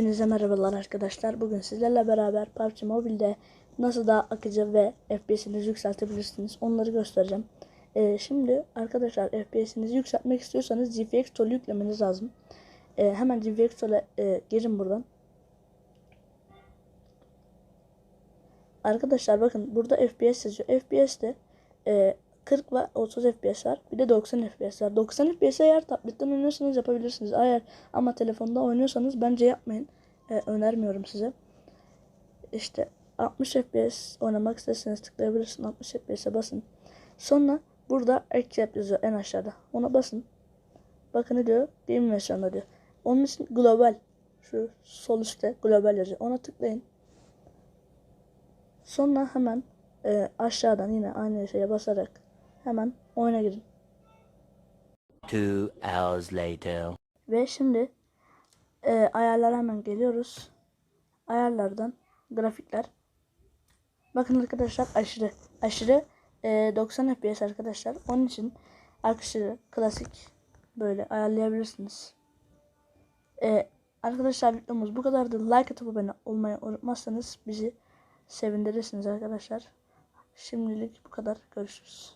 Hepinize merhabalar arkadaşlar. Bugün sizlerle beraber PUBG Mobile'de nasıl daha akıcı ve FPS'inizi yükseltebilirsiniz onları göstereceğim. Ee, şimdi arkadaşlar FPS'inizi yükseltmek istiyorsanız GFX Tool'u yüklemeniz lazım. Ee, hemen GFX Tool'e e, girin buradan. Arkadaşlar bakın burada FPS yazıyor. FPS'te e, 40 ve 30 FPS var. Bir de 90 FPS var. 90 FPS eğer tabletten oynuyorsanız yapabilirsiniz. Eğer ama telefonda oynuyorsanız bence yapmayın. E, önermiyorum size. İşte 60 FPS oynamak isterseniz tıklayabilirsiniz. 60 FPS'e basın. Sonra burada accept yazıyor en aşağıda. Ona basın. Bakın ne diyor? Game versiyonda diyor. Onun için global. Şu sol üstte global yazıyor. Ona tıklayın. Sonra hemen e, aşağıdan yine aynı şeye basarak hemen oyuna girin. Two hours later. Ve şimdi e, ayarlara hemen geliyoruz. Ayarlardan grafikler. Bakın arkadaşlar aşırı aşırı e, 90 FPS arkadaşlar. Onun için aşırı klasik böyle ayarlayabilirsiniz. E, arkadaşlar videomuz bu kadardı. Like atıp abone olmayı unutmazsanız bizi sevindirirsiniz arkadaşlar. Şimdilik bu kadar. Görüşürüz.